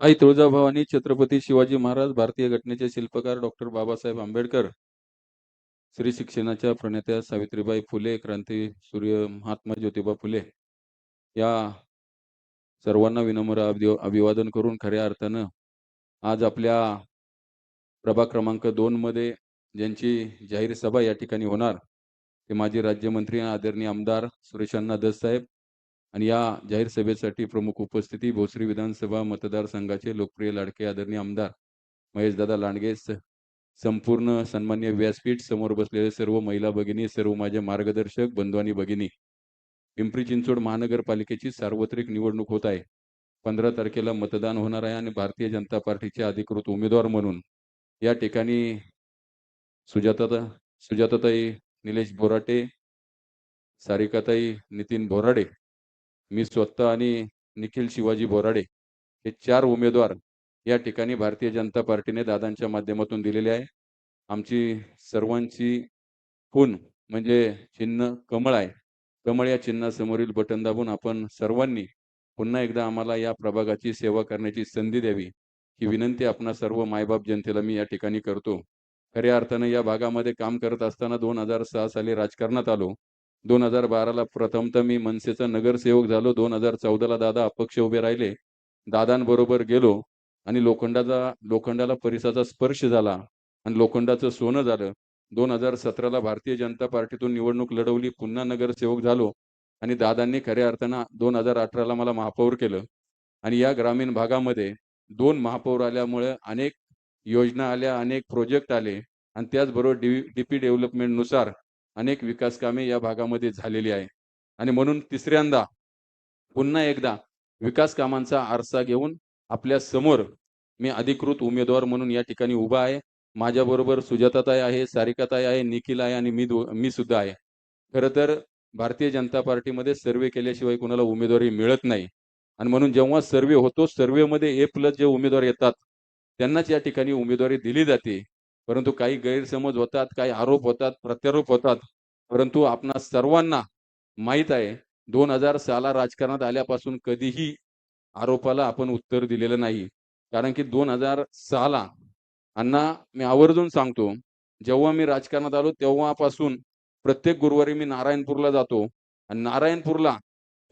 आई तुळजाभवानी छत्रपती शिवाजी महाराज भारतीय घटनेचे शिल्पकार डॉक्टर बाबासाहेब आंबेडकर स्त्री शिक्षणाच्या प्रणेत्या सावित्रीबाई फुले क्रांती सूर्य महात्मा ज्योतिबा फुले या सर्वांना विनम्र अभि अभिवादन करून खऱ्या अर्थानं आज आपल्या प्रभाग क्रमांक दोन मध्ये ज्यांची जाहीर सभा या ठिकाणी होणार ते माजी राज्यमंत्री आदरणीय आमदार सुरेशांना दस साहेब आणि या जाहीर सभेसाठी प्रमुख उपस्थिती भोसरी विधानसभा मतदारसंघाचे लोकप्रिय लाडके आदरणीय आमदार महेशदादा लांडगे संपूर्ण सन्मान्य व्यासपीठ समोर बसलेले सर्व महिला भगिनी सर्व माझे मार्गदर्शक बंधवानी भगिनी. पिंपरी चिंचवड महानगरपालिकेची सार्वत्रिक निवडणूक होत आहे. पंधरा तारखेला मतदान होणार आहे आणि भारतीय जनता पार्टीचे अधिकृत उमेदवार म्हणून या ठिकाणी सुजाता सुजाताताई निलेश बोराटे सारिकाताई नितीन बोराडे मी स्वतः आणि निखिल शिवाजी बोराडे हे चार उमेदवार या ठिकाणी भारतीय जनता पार्टीने दादांच्या माध्यमातून दिलेले आहे. आमची सर्वांची खून म्हणजे चिन्ह कमळ आहे. कमळ या चिन्हासमोरील बटन दाबून आपण सर्वांनी पुन्हा एकदा आम्हाला या प्रभागाची सेवा करण्याची संधी द्यावी ही विनंती आपणा सर्व मायबाप जनतेला मी या ठिकाणी करतो. खऱ्या अर्थानं या भागामध्ये काम करत असताना दोन हजार सहा साली राजकारणात आलो. दोन हजार बाराला प्रथमतः मी मनसेचा नगरसेवक झालो. दोन हजार चौदाला दादा अपक्ष उभे राहिले. दादांबरोबर गेलो आणि लोखंडाचा लोखंडाला परिसाचा स्पर्श झाला आणि लोखंडाचं सोनं झालं. दोन हजार सतराला भारतीय जनता पार्टीतून निवडणूक लढवली पुन्हा नगरसेवक झालो आणि दादांनी खऱ्या अर्थानं दोन हजार अठराला मला महापौर केलं. आणि या ग्रामीण भागामध्ये दोन महापौर आल्यामुळे अनेक योजना आल्या अनेक प्रोजेक्ट आले आणि त्याचबरोबर डी डी पी डेव्हलपमेंटनुसार अनेक विकास कामे या भागामध्ये झालेली आहे. आणि म्हणून तिसऱ्यांदा पुन्हा एकदा विकास कामांचा आरसा घेऊन आपल्यासमोर मी अधिकृत उमेदवार म्हणून या ठिकाणी उभा आहे. माझ्याबरोबर सुजाताताई आहे सारिकाताई आहे निखिल आहे आणि मी दो- मी सुद्धा आहे. खरं तर भारतीय जनता पार्टीमध्ये सर्वे केल्याशिवाय कोणाला उमेदवारी मिळत नाही. आणि म्हणून जेव्हा सर्वे होतो सर्वेमध्ये ए प्लस जे उमेदवार येतात त्यांनाच या ठिकाणी उमेदवारी दिली जाते. परंतु काही गैरसमज होतात काही आरोप होतात प्रत्यारोप होतात. परंतु आपणा सर्वांना माहीत आहे दोन हजार सहाला राजकारणात आल्यापासून कधीही आरोपाला आपण उत्तर दिलेलं नाही. कारण की दोन हजार सहाला अण्णा मी आवर्जून सांगतो जेव्हा मी राजकारणात आलो तेव्हापासून प्रत्येक गुरुवारी मी नारायणपूरला जातो. आणि नारायणपूरला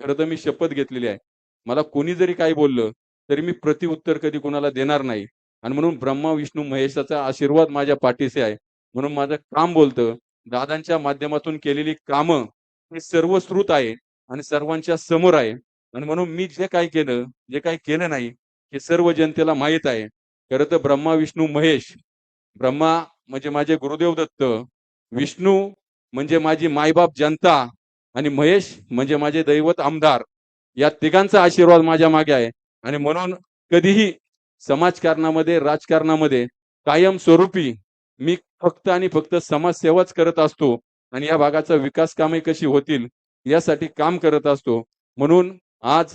खरं तर मी शपथ घेतलेली आहे. मला कोणी जरी काही बोललं तरी मी प्रतिउत्तर कधी कोणाला देणार नाही. आणि म्हणून ब्रह्मा विष्णू महेशाचा आशीर्वाद माझ्या पाठीशी आहे. म्हणून माझं काम बोलतं दादांच्या माध्यमातून केलेली कामं हे सर्वश्रुत आहे आणि सर्वांच्या समोर आहे. आणि म्हणून मी जे काही केलं जे काही केलं नाही हे सर्व जनतेला माहीत आहे. खरं तर ब्रह्मा विष्णू महेश ब्रह्मा म्हणजे माझे गुरुदेव दत्त विष्णू म्हणजे माझी मायबाप जनता आणि महेश म्हणजे माझे दैवत आमदार. या तिघांचा आशीर्वाद माझ्या मागे आहे. आणि म्हणून कधीही समाजकारणामध्ये राजकारणामध्ये कायमस्वरूपी मी फक्त आणि फक्त समाजसेवाच करत असतो आणि या भागाचा विकास कामे कशी होतील यासाठी काम करत असतो. म्हणून आज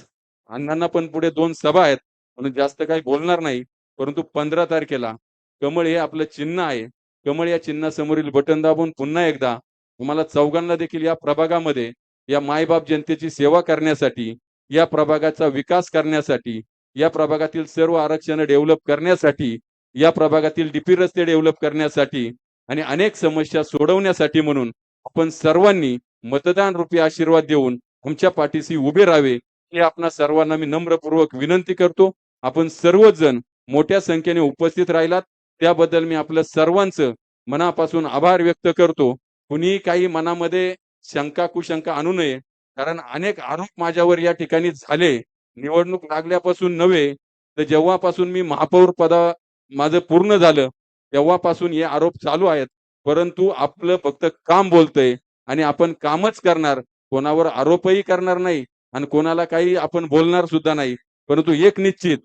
अण्णांना पण पुढे दोन सभा आहेत म्हणून जास्त काही बोलणार नाही परंतु पंधरा तारखेला कमळ हे आपलं चिन्ह आहे. कमळ या चिन्हासमोरील बटन दाबून पुन्हा एकदा तुम्हाला चौघांना देखील या प्रभागामध्ये या मायबाप जनतेची सेवा करण्यासाठी या प्रभागाचा विकास करण्यासाठी या प्रभागातील सर्व आरक्षण डेव्हलप करण्यासाठी या प्रभागातील डीपी रस्ते डेव्हलप करण्यासाठी आणि अनेक समस्या सोडवण्यासाठी म्हणून आपण सर्वांनी मतदान रूपी आशीर्वाद देऊन आमच्या पाठीशी उभे राहावे हे आपणा सर्वांना मी नम्रपूर्वक विनंती करतो. आपण सर्वजण मोठ्या संख्येने उपस्थित राहिलात. त्याबद्दल मी आपलं सर्वांचं मनापासून आभार व्यक्त करतो. कुणी काही मनामध्ये शंका कुशंका आणू नये कारण अनेक आरोप माझ्यावर या ठिकाणी झाले. निवडणूक लागल्यापासून नव्हे तर जेव्हापासून मी महापौर पदा माझं पूर्ण झालं तेव्हापासून हे आरोप चालू आहेत. परंतु आपलं फक्त काम बोलतंय आणि आपण कामच करणार कोणावर आरोपही करणार नाही आणि कोणाला काही आपण बोलणार सुद्धा नाही. परंतु एक निश्चित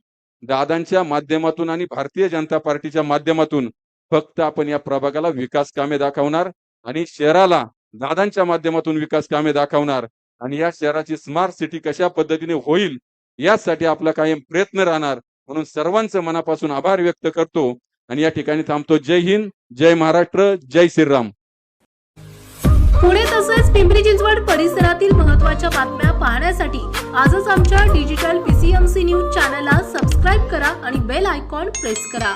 दादांच्या माध्यमातून आणि भारतीय जनता पार्टीच्या माध्यमातून फक्त आपण या प्रभागाला विकास कामे दाखवणार आणि शहराला दादांच्या माध्यमातून विकास कामे दाखवणार आणि या शहराची स्मार्ट सिटी कशा पद्धतीने होईल यासाठी आपला कायम प्रयत्न राहणार. म्हणून सर्वांचं मनापासून आभार व्यक्त करतो आणि या ठिकाणी थांबतो. जय हिंद जय महाराष्ट्र जय श्रीराम. पुणे तसेच पिंपरी चिंचवड परिसरातील महत्त्वाच्या बातम्या पाहण्यासाठी आजच आमच्या डिजिटल पीसीएमसी न्यूज चॅनलला सबस्क्राईब करा करा आणि बेल आयकॉन प्रेस करा.